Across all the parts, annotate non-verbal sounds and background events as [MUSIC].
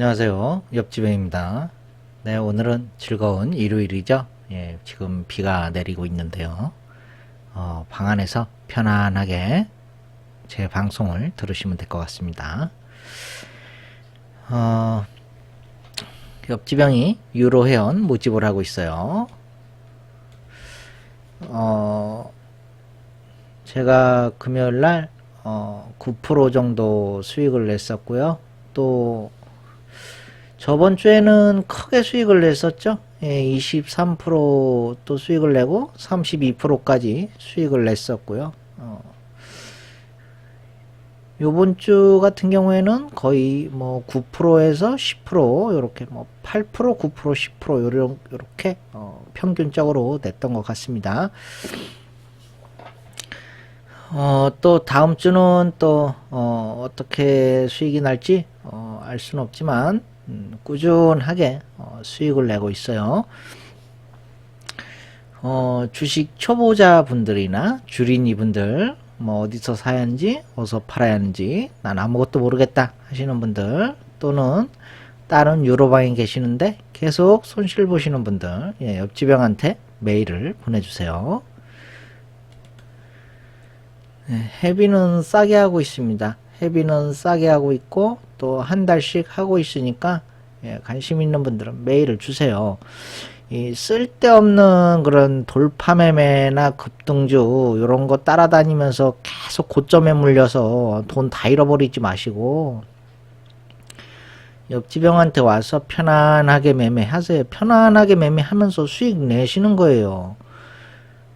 안녕하세요. 옆집행입니다. 네, 오늘은 즐거운 일요일이죠. 예, 지금 비가 내리고 있는데요. 어, 방 안에서 편안하게 제 방송을 들으시면 될 것 같습니다. 어, 옆집형이 유로 회원 모집을 하고 있어요. 어, 제가 금요일 날, 어, 9% 정도 수익을 냈었고요. 또, 저번 주에는 크게 수익을 냈었죠. 예, 23%또 수익을 내고 32%까지 수익을 냈었고요. 어, 요번 주 같은 경우에는 거의 뭐 9%에서 10% 요렇게 뭐 8%, 9%, 10% 요런 요렇게 어, 평균적으로 냈던 것 같습니다. 어, 또 다음 주는 또 어, 어떻게 수익이 날지 어, 알 수는 없지만 음, 꾸준하게 어, 수익을 내고 있어요. 어, 주식 초보자 분들이나 주린이 분들, 뭐 어디서 사야 하는지, 어디서 팔아야 하는지, 난 아무것도 모르겠다 하시는 분들, 또는 다른 유로방에 계시는데 계속 손실 보시는 분들, 예, 옆집 형한테 메일을 보내주세요. 예, 해비는 싸게 하고 있습니다. 해비는 싸게 하고 있고 또 한 달씩 하고 있으니까 예, 관심 있는 분들은 메일을 주세요. 이 쓸데없는 그런 돌파 매매나 급등주 이런 거 따라다니면서 계속 고점에 물려서 돈 다 잃어버리지 마시고 옆집 형한테 와서 편안하게 매매하세요. 편안하게 매매하면서 수익 내시는 거예요.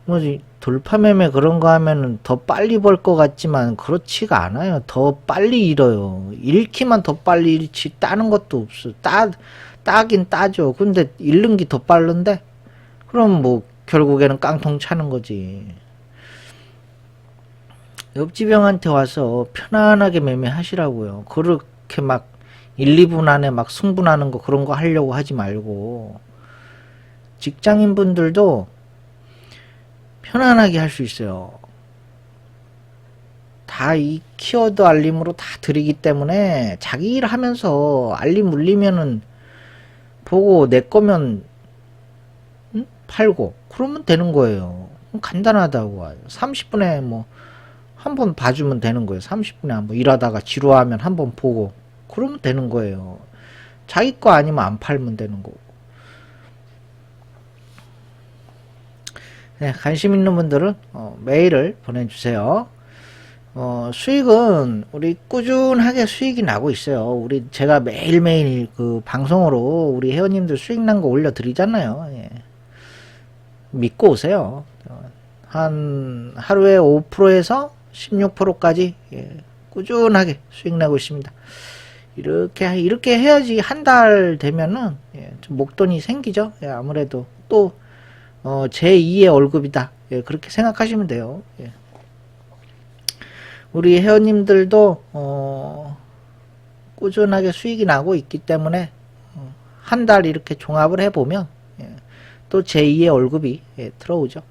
뭐지 돌파 매매 그런 거 하면은 더 빨리 벌 것 같지만 그렇지가 않아요. 더 빨리 잃어요. 잃기만 더 빨리 잃지 따는 것도 없어. 따 따긴 따죠. 근데 잃는 게 더 빠른데 그럼 뭐 결국에는 깡통 차는 거지. 옆집 형한테 와서 편안하게 매매하시라고요. 그렇게 막 1, 2분 안에 막 승분하는 거 그런 거 하려고 하지 말고 직장인 분들도 편안하게 할 수 있어요. 다 이 키워드 알림으로 다 드리기 때문에 자기 일 하면서 알림 울리면은 보고 내 거면 응? 팔고 그러면 되는 거예요. 간단하다고 와요. 30분에 뭐 한 번 봐주면 되는 거예요. 30분에 한 번 일하다가 지루하면 한 번 보고 그러면 되는 거예요. 자기 거 아니면 안 팔면 되는 거고. 네, 관심 있는 분들은 어, 메일을 보내주세요. 어, 수익은 우리 꾸준하게 수익이 나고 있어요. 우리 제가 매일매일 그 방송으로 우리 회원님들 수익 난 거 올려드리잖아요. 예. 믿고 오세요. 어, 한 하루에 5%에서 16%까지 예, 꾸준하게 수익 나고 있습니다. 이렇게 이렇게 해야지 한 달 되면은 예, 좀 목돈이 생기죠. 예, 아무래도 또 어, 제2의 월급이다. 예, 그렇게 생각하시면 돼요. 예. 우리 회원님들도 어, 꾸준하게 수익이 나고 있기 때문에 어, 한달 이렇게 종합을 해보면 예, 또 제2의 월급이 예, 들어오죠.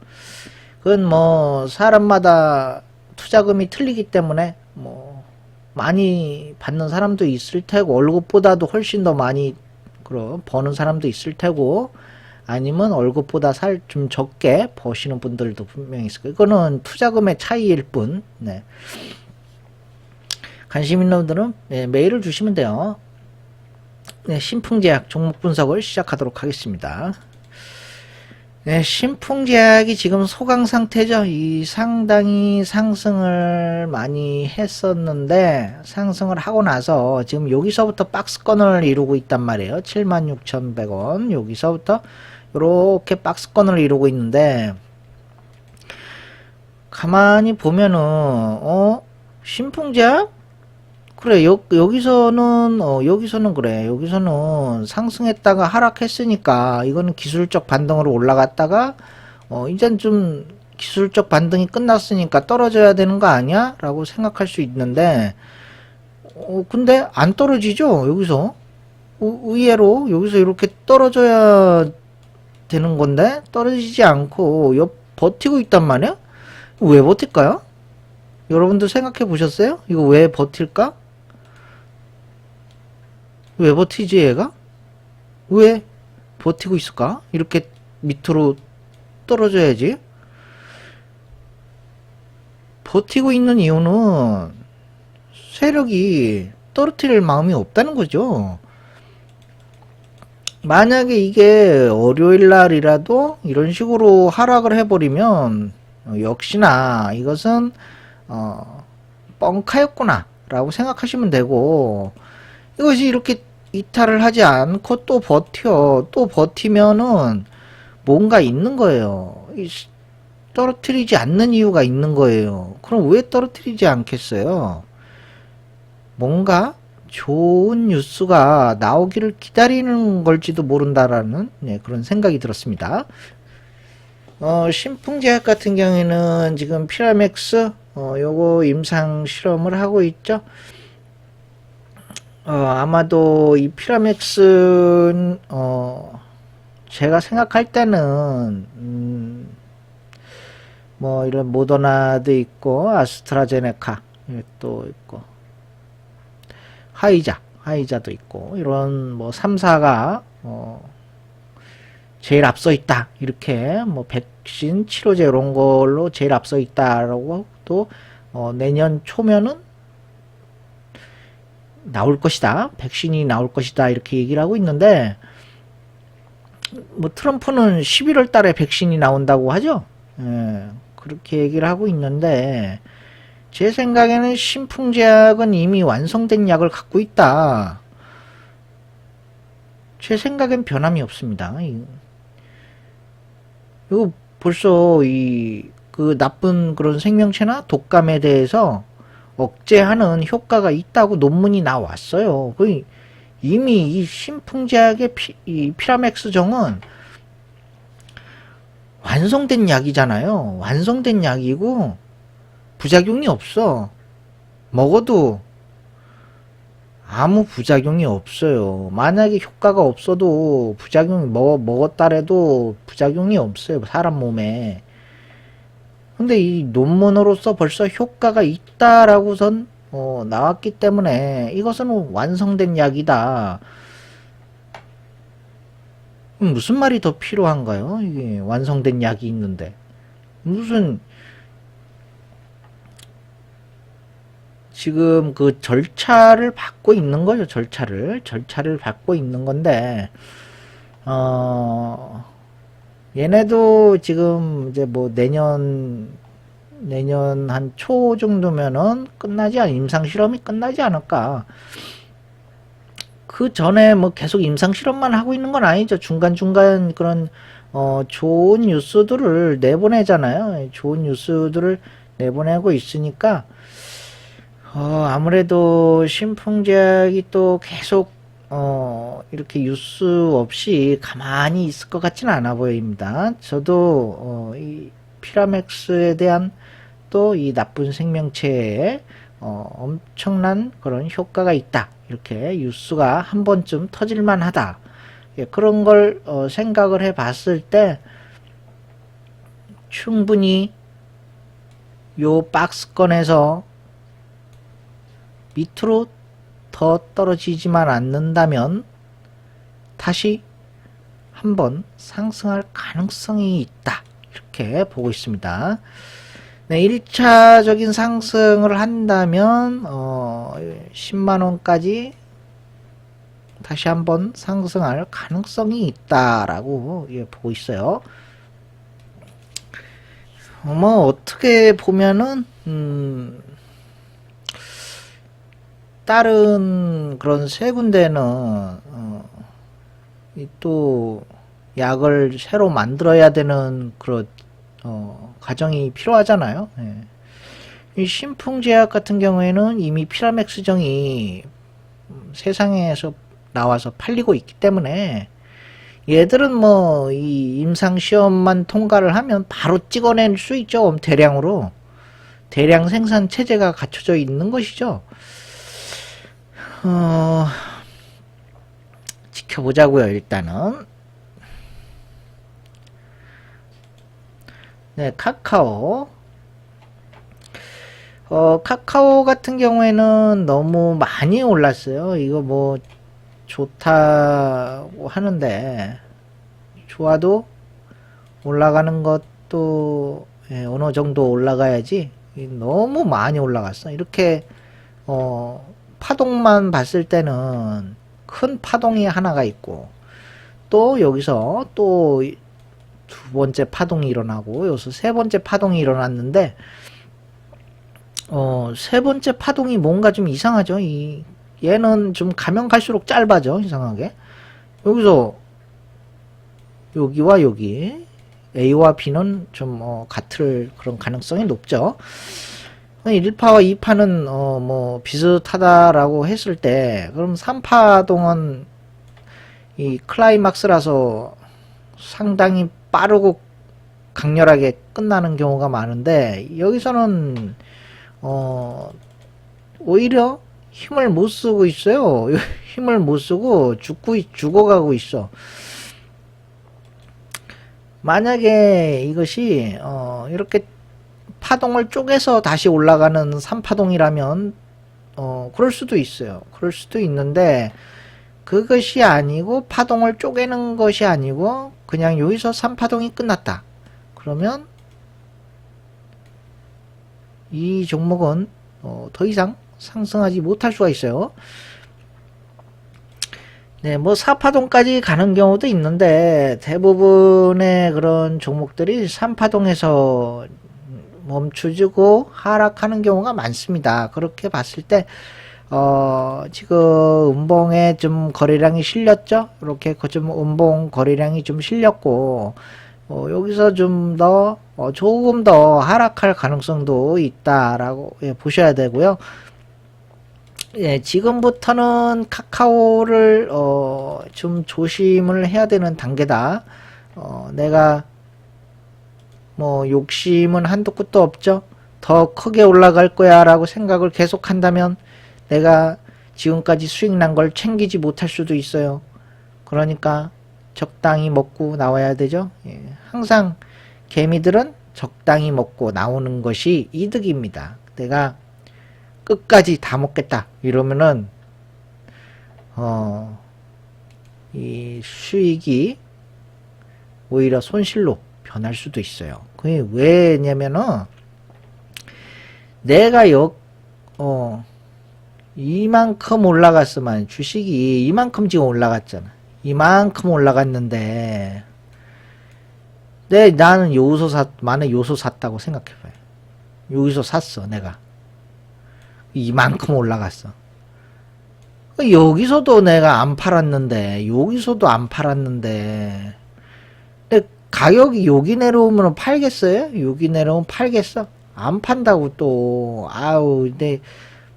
그건 뭐 사람마다 투자금이 틀리기 때문에 뭐 많이 받는 사람도 있을 테고 월급보다도 훨씬 더 많이 그럼 버는 사람도 있을 테고 아니면 월급보다 살 좀 적게 버시는 분들도 분명히 있을 거예요. 이거는 투자금의 차이일 뿐. 네. 관심 있는 분들은 네, 메일을 주시면 돼요. 네, 신풍제약 종목 분석을 시작하도록 하겠습니다. 네, 신풍제약이 지금 소강 상태죠. 이 상당히 상승을 많이 했었는데 상승을 하고 나서 지금 여기서부터 박스권을 이루고 있단 말이에요. 76,100원 여기서부터 이렇게 박스권을 이루고 있는데 가만히 보면은 어 신풍제약 그래 여, 여기서는 어, 여기서는 그래 여기서는 상승했다가 하락했으니까 이거는 기술적 반등으로 올라갔다가 어 이젠 좀 기술적 반등이 끝났으니까 떨어져야 되는 거 아니야? 라고 생각할 수 있는데 어 근데 안 떨어지죠 여기서 의- 의외로 여기서 이렇게 떨어져야 되는 건데 떨어지지 않고 옆 버티고 있단 말이야? 왜 버틸까요? 여러분들 생각해 보셨어요? 이거 왜 버틸까? 왜 버티지 얘가? 왜 버티고 있을까? 이렇게 밑으로 떨어져야지. 버티고 있는 이유는 세력이 떨어뜨릴 마음이 없다는 거죠. 만약에 이게 월요일 날이라도 이런 식으로 하락을 해버리면 어, 역시나 이것은 어, 뻥카였구나 라고 생각하시면 되고 이것이 이렇게 이탈을 하지 않고 또 버텨 또 버티면은 뭔가 있는 거예요. 떨어뜨리지 않는 이유가 있는 거예요. 그럼 왜 떨어뜨리지 않겠어요? 뭔가 좋은 뉴스가 나오기를 기다리는 걸지도 모른다라는 네, 그런 생각이 들었습니다. 어, 신풍제약 같은 경우에는 지금 피라맥스 어, 요거 임상 실험을 하고 있죠. 어, 아마도 이 피라맥스는 어, 제가 생각할 때는 음, 뭐 이런 모더나도 있고 아스트라제네카 예, 또 있고 하이자 하이자도 있고 이런 뭐 3사가 어, 제일 앞서 있다 이렇게 뭐 백신 치료제 이런 걸로 제일 앞서 있다라고 또 어, 내년 초면은 나올 것이다 백신이 나올 것이다 이렇게 얘기를 하고 있는데 뭐 트럼프는 11월 달에 백신이 나온다고 하죠 예, 그렇게 얘기를 하고 있는데 제 생각에는 신풍제약은 이미 완성된 약을 갖고 있다. 제 생각엔 변함이 없습니다. 이- 이거 벌써 이 그 나쁜 그런 생명체나 독감에 대해서 억제하는 효과가 있다고 논문이 나왔어요. 그 이미 이 신풍제약의 피, 이 피라맥스정은 완성된 약이잖아요. 완성된 약이고 부작용이 없어. 먹어도 아무 부작용이 없어요. 만약에 효과가 없어도 부작용이 먹, 먹었다래도 부작용이 없어요. 사람 몸에. 근데 이 논문으로서 벌써 효과가 있다라고선 어, 나왔기 때문에 이것은 완성된 약이다. 무슨 말이 더 필요한가요? 이게 완성된 약이 있는데. 무슨 지금 그 절차를 받고 있는 거죠. 절차를 절차를 받고 있는 건데 어 얘네도 지금 이제 뭐 내년 내년 한 초 정도면은 끝나지 않 임상 실험이 끝나지 않을까. 그 전에 뭐 계속 임상 실험만 하고 있는 건 아니죠. 중간 중간 그런 어 좋은 뉴스들을 내보내잖아요. 좋은 뉴스들을 내보내고 있으니까 어, 아무래도 신풍제약이 또 계속 어, 이렇게 뉴스 없이 가만히 있을 것 같지는 않아 보입니다. 저도 어, 이 피라맥스에 대한 또 이 나쁜 생명체에 어, 엄청난 그런 효과가 있다. 이렇게 뉴스가 한 번쯤 터질만 하다. 예, 그런 걸 어, 생각을 해 봤을 때 충분히 요 박스권에서 밑으로 더 떨어지지만 않는다면 다시 한번 상승할 가능성이 있다. 이렇게 보고 있습니다. 네, 1차적인 상승을 한다면 어, 10만 원까지 다시 한번 상승할 가능성이 있다라고 예, 보고 있어요. 어, 뭐 어떻게 보면은 음, 다른 그런 세 군데는 어, 이또 약을 새로 만들어야 되는 그런 어, 과정이 필요하잖아요. 예. 이 신풍제약 같은 경우에는 이미 피라맥스정이 음, 세상에서 나와서 팔리고 있기 때문에 얘들은 뭐 이 임상 시험만 통과를 하면 바로 찍어낼 수 있죠. 대량으로 대량 생산 체제가 갖춰져 있는 것이죠. 어, 지켜보자고요, 일단은. 네, 카카오. 어, 카카오 같은 경우에는 너무 많이 올랐어요. 이거 뭐, 좋다고 하는데 좋아도 올라가는 것도 예, 어느 정도 올라가야지 이 너무 많이 올라갔어 이렇게 어 파동만 봤을 때는 큰 파동이 하나가 있고 또 여기서 또 두 번째 파동이 일어나고 여기서 세 번째 파동이 일어났는데 어 세 번째 파동이 뭔가 좀 이상하죠? 이 얘는 좀 가면 갈수록 짧아져 이상하게. 여기서 여기와 여기 A와 B는 좀 어, 같을 그런 가능성이 높죠 1파와 2파는 어, 뭐 비슷하다라고 했을 때 그럼 3파 동은 이 클라이막스라서 상당히 빠르고 강렬하게 끝나는 경우가 많은데 여기서는 어 오히려 힘을 못 쓰고 있어요. [LAUGHS] 힘을 못 쓰고 죽고 있- 죽어가고 있어. 만약에 이것이 어 이렇게 파동을 쪼개서 다시 올라가는 3파동이라면 어 그럴 수도 있어요. 그럴 수도 있는데 그것이 아니고 파동을 쪼개는 것이 아니고 그냥 여기서 3파동이 끝났다. 그러면 이 종목은 어, 더 이상 상승하지 못할 수가 있어요. 네, 뭐 4파동까지 가는 경우도 있는데 대부분의 그런 종목들이 3파동에서 멈춰지고 하락하는 경우가 많습니다. 그렇게 봤을 때 어, 지금 음봉에 좀 거래량이 실렸죠? 이렇게 그좀 음봉 거래량이 좀 실렸고, 어, 여기서 좀 더, 어, 조금 더 하락할 가능성도 있다라고 예, 보셔야 되고요. 예, 지금부터는 카카오를, 어, 좀 조심을 해야 되는 단계다. 어, 내가, 뭐, 욕심은 한도 끝도 없죠? 더 크게 올라갈 거야 라고 생각을 계속 한다면, 내가 지금까지 수익 난 걸 챙기지 못할 수도 있어요. 그러니까 적당히 먹고 나와야 되죠. 예, 항상 개미들은 적당히 먹고 나오는 것이 이득입니다. 내가 끝까지 다 먹겠다 이러면은 어, 이 수익이 오히려 손실로 변할 수도 있어요. 그게 왜냐면은 내가 역, 어, 이만큼 올라갔으면 주식이 이만큼 지금 올라갔잖아. 이만큼 올라갔는데 내 나는 요소 샀 만에 요소 샀다고 생각해봐요. 여기서 샀어 내가 이만큼 올라갔어. 여기서도 내가 안 팔았는데 여기서도 안 팔았는데 가격이 여기 내려오면 팔겠어요? 여기 내려오면 팔겠어? 안 판다고 또 아우 근데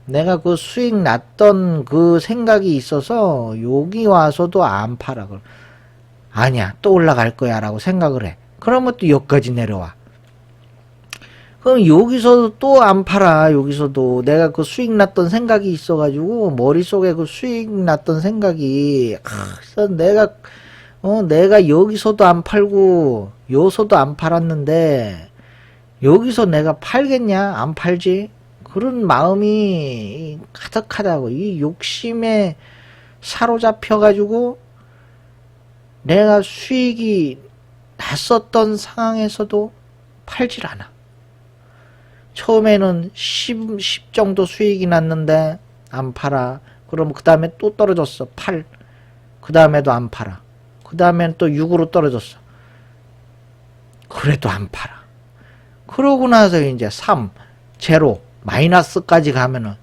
내가 그 수익 났던 그 생각이 있어서 여기 와서도 안 팔아. 그럼 아니야, 또 올라갈 거야 라고 생각을 해. 그러면 또 여기까지 내려와. 그럼 여기서도 또 안 팔아. 여기서도 내가 그 수익 났던 생각이 있어가지고 머릿속에 그 수익 났던 생각이 아, 내가 어 내가 여기서도 안 팔고 여기서도 안 팔았는데 여기서 내가 팔겠냐? 안 팔지. 그런 마음이 가득하다고 이 욕심에 사로잡혀 가지고 내가 수익이 났었던 상황에서도 팔질 않아. 처음에는 10, 10 정도 수익이 났는데 안 팔아. 그럼 그 다음에 또 떨어졌어. 8. 그 다음에도 안 팔아. 그 다음엔 또 6으로 떨어졌어. 그래도 안 팔아. 그러고 나서 이제 3, 제로, 마이너스까지 가면은,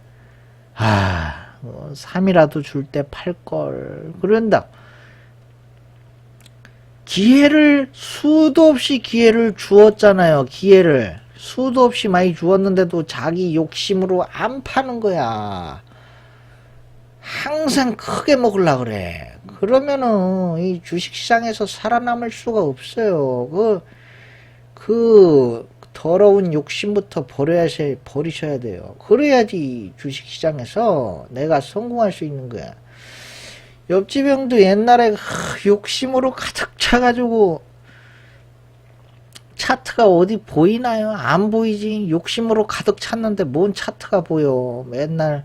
아, 3이라도 줄 때 팔걸. 그런다. 기회를, 수도 없이 기회를 주었잖아요. 기회를. 수도 없이 많이 주었는데도 자기 욕심으로 안 파는 거야. 항상 크게 먹으려 그래. 그러면은 이 주식시장에서 살아남을 수가 없어요. 그, 그 더러운 욕심부터 버려야 버리셔야 돼요. 그래야지 주식시장에서 내가 성공할 수 있는 거야. 옆집 형도 옛날에 하, 욕심으로 가득 차가지고 차트가 어디 보이나요? 안 보이지. 욕심으로 가득 찼는데 뭔 차트가 보여. 맨날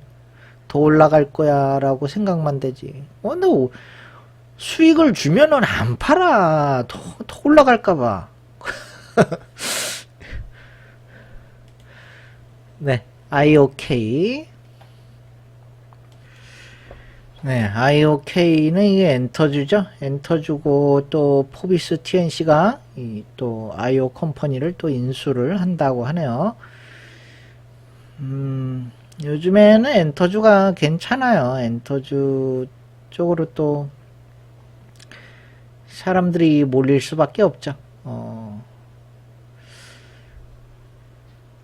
더 올라갈 거야 라고 생각만 되지. 어, 근데 오- 수익을 주면은 안 팔아. 더, 더 올라갈까봐. [LAUGHS] 네, IOK. 네, IOK는 이게 엔터주죠. 엔터주고 또 포비스 TNC가 또 IO 컴퍼니를 또 인수를 한다고 하네요. 음, 요즘에는 엔터주가 괜찮아요. 엔터주 쪽으로 또 사람들이 몰릴 수밖에 없죠. 어,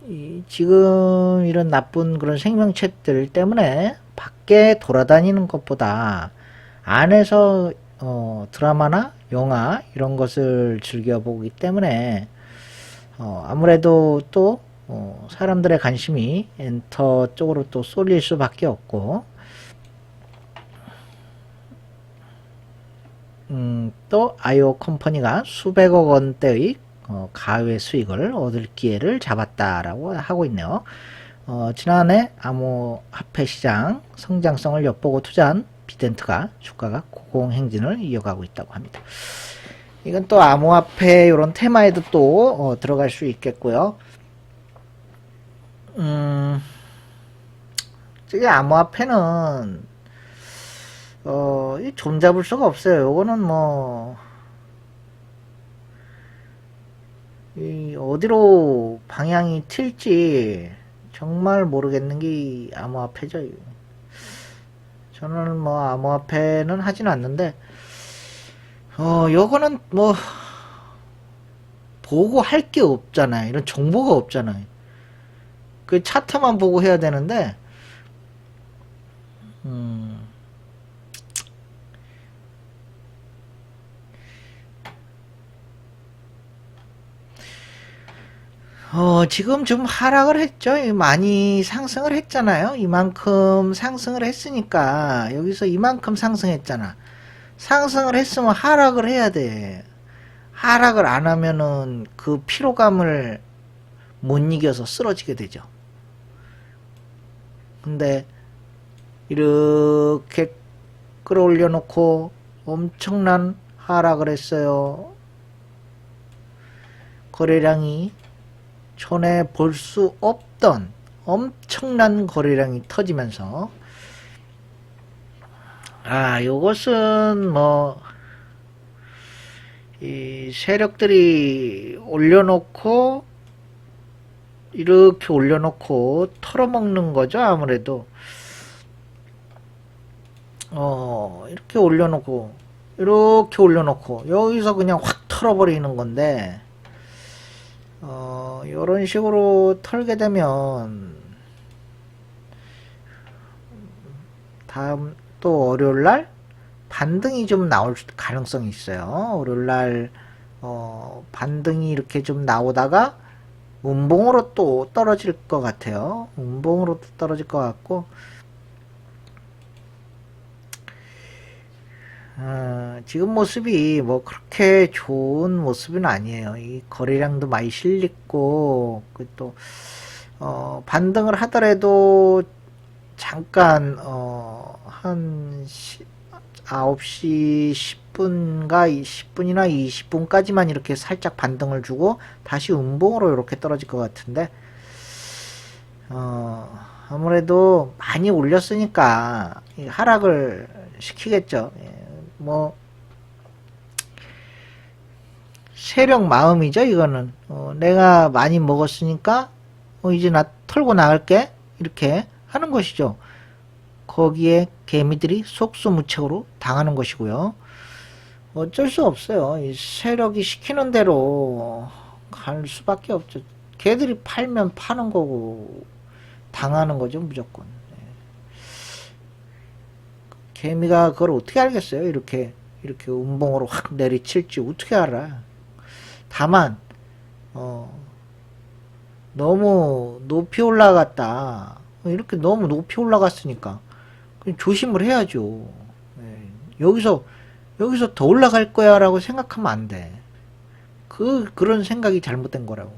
이- 지금 이런 나쁜 그런 생명체들 때문에 밖에 돌아다니는 것보다 안에서 어, 드라마나 영화 이런 것을 즐겨보기 때문에 어, 아무래도 또 어, 사람들의 관심이 엔터 쪽으로 또 쏠릴 수밖에 없고 음, 또 아이오 컴퍼니가 수백억 원대의 어, 가외 수익을 얻을 기회를 잡았다라고 하고 있네요. 어, 지난해 암호화폐 시장 성장성을 엿보고 투자한 비덴트가 주가가 고공행진을 이어가고 있다고 합니다. 이건 또 암호화폐 이런 테마에도 또 어, 들어갈 수 있겠고요. 음, 저기 암호화폐는 어, 이 종잡을 수가 없어요. 요거는 뭐, 이 어디로 방향이 튈지 정말 모르겠는 게이 암호화폐죠. 저는 뭐 암호화폐는 하진 않는데, 어, 요거는 뭐, 보고 할 게 없잖아요. 이런 정보가 없잖아요. 그 차트만 보고 해야 되는데, 어, 지금 좀 하락을 했죠. 많이 상승을 했잖아요. 이만큼 상승을 했으니까, 여기서 이만큼 상승했잖아. 상승을 했으면 하락을 해야 돼. 하락을 안 하면은 그 피로감을 못 이겨서 쓰러지게 되죠. 근데, 이렇게 끌어올려 놓고 엄청난 하락을 했어요. 거래량이 전에 볼 수 없던 엄청난 거래량이 터지면서. 아 요것은 뭐 이 세력들이 올려놓고 이렇게 올려놓고 털어먹는 거죠 아무래도. 어 이렇게 올려놓고 이렇게 올려놓고 여기서 그냥 확 털어버리는 건데 어, 이런 식으로 털게 되면 다음 또 월요일 날 반등이 좀 나올 가능성이 있어요. 월요일 날 어, 반등이 이렇게 좀 나오다가 운봉으로 또 떨어질 것 같아요. 운봉으로 또 떨어질 것 같고 어, 지금 모습이 뭐 그렇게 좋은 모습은 아니에요. 이 거래량도 많이 실리고, 그 또, 어, 반등을 하더라도 잠깐, 어, 한, 시, 9시 10분가 10분이나 20분까지만 이렇게 살짝 반등을 주고 다시 음봉으로 이렇게 떨어질 것 같은데, 어, 아무래도 많이 올렸으니까 이 하락을 시키겠죠. 예, 뭐 세력 마음이죠 이거는. 어, 내가 많이 먹었으니까 어, 이제 나 털고 나갈게. 이렇게 하는 것이죠. 거기에 개미들이 속수무책으로 당하는 것이고요. 어쩔 수 없어요. 이 세력이 시키는 대로 갈 수밖에 없죠. 개들이 팔면 파는 거고 당하는 거죠 무조건 개미가 그걸 어떻게 알겠어요? 이렇게 이렇게 운봉으로 확 내리칠지 어떻게 알아? 다만 어 너무 높이 올라갔다. 이렇게 너무 높이 올라갔으니까 조심을 해야죠. 예. 여기서 여기서 더 올라갈 거야라고 생각하면 안 돼. 그 그런 생각이 잘못된 거라고.